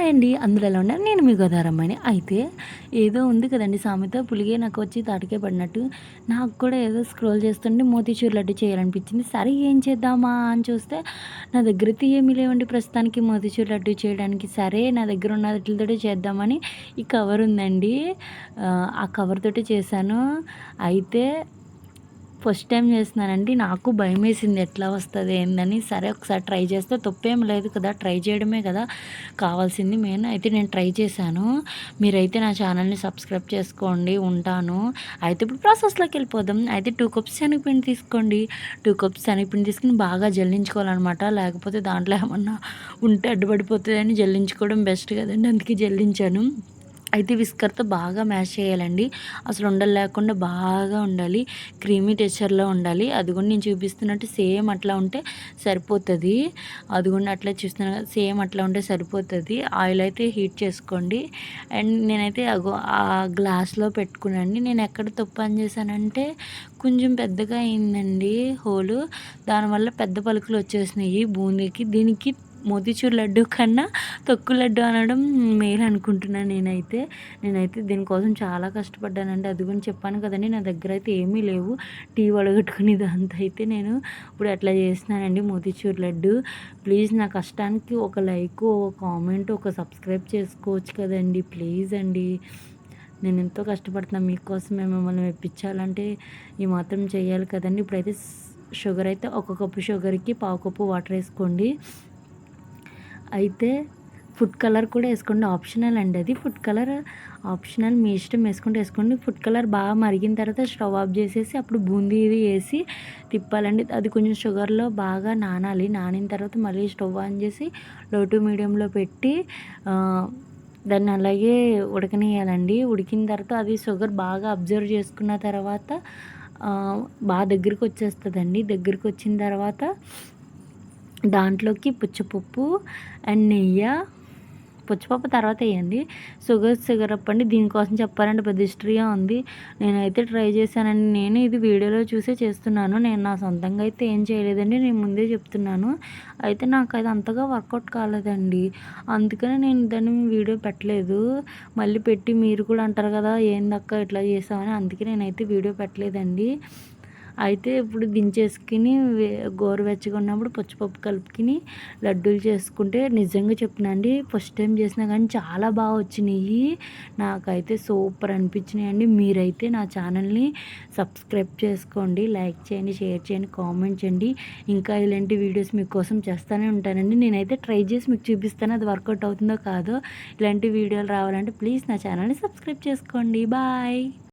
Hi అండి. అందులో ఎలా ఉన్నారు నేను మీ గోదారమ్మని అయితే ఏదో ఉంది కదండి సామెత పులిగే నాకు వచ్చి తాటికే పడినట్టు. నాకు కూడా ఏదో స్క్రోల్ చేస్తుంటే మోతీచూర్ లడ్డు చేయాలనిపించింది. సరే ఏం చేద్దామా అని చూస్తే నా దగ్గర అయితే ఏమీ లేవండి ప్రస్తుతానికి మోతీచూర్ లడ్డు చేయడానికి. సరే నా దగ్గర ఉన్న వాటితో చేద్దామని ఈ కవర్ ఉందండి. ఆ కవర్ తోటి చేశాను. అయితే ఫస్ట్ టైం చేస్తున్నానండి. నాకు భయం వేసింది ఎట్లా వస్తుంది ఏందని. సరే ఒకసారి ట్రై చేస్తే తప్పేం లేదు కదా. ట్రై చేయడమే కదా కావాల్సింది మెయిన్. అయితే నేను ట్రై చేశాను. మీరైతే నా ఛానల్ని సబ్స్క్రైబ్ చేసుకోండి. ఉంటాను. అయితే ఇప్పుడు ప్రాసెస్లోకి వెళ్ళిపోదాం. అయితే టూ కప్స్ శనగపిండి తీసుకోండి. టూ కప్స్ శనగపిండి తీసుకుని బాగా జల్లించుకోవాలన్నమాట. లేకపోతే దాంట్లో ఏమన్నా ఉంటే అడ్డుపడిపోతుందని జల్లించుకోవడం బెస్ట్ కదండి. అందుకే జల్లించాను. అయితే విస్కర్తో బాగా మ్యాష్ చేయాలండి. అసలు ఉండలు లేకుండా బాగా ఉండాలి. క్రీమీ టెక్చర్లో ఉండాలి. అది కూడా నేను చూపిస్తున్నట్టు సేమ్ అట్లా ఉంటే సరిపోతుంది. అది కూడా అట్లా చూస్తున్నా సేమ్ అట్లా ఉంటే సరిపోతుంది. ఆయిల్ అయితే హీట్ చేసుకోండి. అండ్ నేనైతే ఆ గ్లాస్లో పెట్టుకున్నాండి నేను ఎక్కడ తప్పు అని చేశానంటే కొంచెం పెద్దగా అయిందండి హోలు. దానివల్ల పెద్ద పలుకులు వచ్చేసినాయి బూందీకి. దీనికి మోతిచూర్ లడ్డు కన్నా తొక్కు లడ్డు అనడం మేలు అనుకుంటున్నాను నేనైతే. నేనైతే దీనికోసం చాలా కష్టపడ్డానండి. అది కూడా చెప్పాను కదండి నా దగ్గర అయితే ఏమీ లేవు. టీ వడగట్టుకుని ఇదంతా అయితే నేను ఇప్పుడు అట్లా చేస్తున్నానండి మోతిచూర్ లడ్డు. ప్లీజ్ నా కష్టానికి ఒక లైక్ ఒక కామెంట్ ఒక సబ్స్క్రైబ్ చేసుకోవచ్చు కదండి ప్లీజ్ అండి. నేను ఎంతో కష్టపడుతున్నాను మీకోసమే మిమ్మల్ని మెప్పించాలంటే ఈ మాత్రం చేయాలి కదండి. ఇప్పుడైతే షుగర్ అయితే ఒక కప్పు షుగర్కి పావు కప్పు వాటర్ వేసుకోండి. అయితే ఫుడ్ కలర్ కూడా వేసుకోండి. ఆప్షనల్ అండి అది. ఫుడ్ కలర్ ఆప్షనల్ మీ ఇష్టం వేసుకుంటే వేసుకోండి. ఫుడ్ కలర్ బాగా మరిగిన తర్వాత స్టవ్ ఆఫ్ చేసేసి అప్పుడు బూందీ వేసి తిప్పాలండి. అది కొంచెం షుగర్లో బాగా నానాలి. నానిన తర్వాత మళ్ళీ స్టవ్ ఆన్ చేసి లో టు మీడియంలో పెట్టి దాన్ని అలాగే ఉడకనియాలండి ఉడికిన తర్వాత అది షుగర్ బాగా అబ్జర్వ్ చేసుకున్న తర్వాత బాగా దగ్గరికి వచ్చేస్తుందండి. దగ్గరికి వచ్చిన తర్వాత దాంట్లోకి పుచ్చపప్పు అండ్ నెయ్యి. పుచ్చపప్పు తర్వాత వేయండి. షుగర్ షుగర్ అండి. దీనికోసం చెప్పాలంటే పెద్ద హిస్టరీగా ఉంది. నేనైతే ట్రై చేశానండి. నేను ఇది వీడియోలో చూసే చేస్తున్నాను. నేను నా సొంతంగా అయితే ఏం చేయలేదండి. నేను ముందే చెప్తున్నాను. అయితే నాకు అది అంతగా వర్కౌట్ కాలేదండి. అందుకని నేను దాన్ని వీడియో పెట్టలేదు. మళ్ళీ పెట్టి మీరు కూడా అంటారు కదా ఏందక్క ఇట్లా చేసామని అందుకే నేనైతే వీడియో పెట్టలేదండి. అయితే ఇప్పుడు దించేసుకుని గోరువెచ్చగా ఉన్నప్పుడు పచ్చిపప్పు కలుపుకుని లడ్డూలు చేసుకుంటే నిజంగా చెప్తున్నాండి ఫస్ట్ టైం చేసినా కానీ చాలా బాగా వచ్చినాయి. నాకైతే సూపర్ అనిపించినాయండి. మీరైతే నా ఛానల్ని సబ్స్క్రైబ్ చేసుకోండి లైక్ చేయండి షేర్ చేయండి కామెంట్ చేయండి. ఇంకా ఇలాంటి వీడియోస్ మీకోసం చేస్తూనే ఉంటానండి. నేనైతే ట్రై చేసి మీకు చూపిస్తాను అది వర్కౌట్ అవుతుందో కాదో. ఇలాంటి వీడియోలు రావాలంటే ప్లీజ్ నా ఛానల్ని సబ్స్క్రైబ్ చేసుకోండి. బాయ్.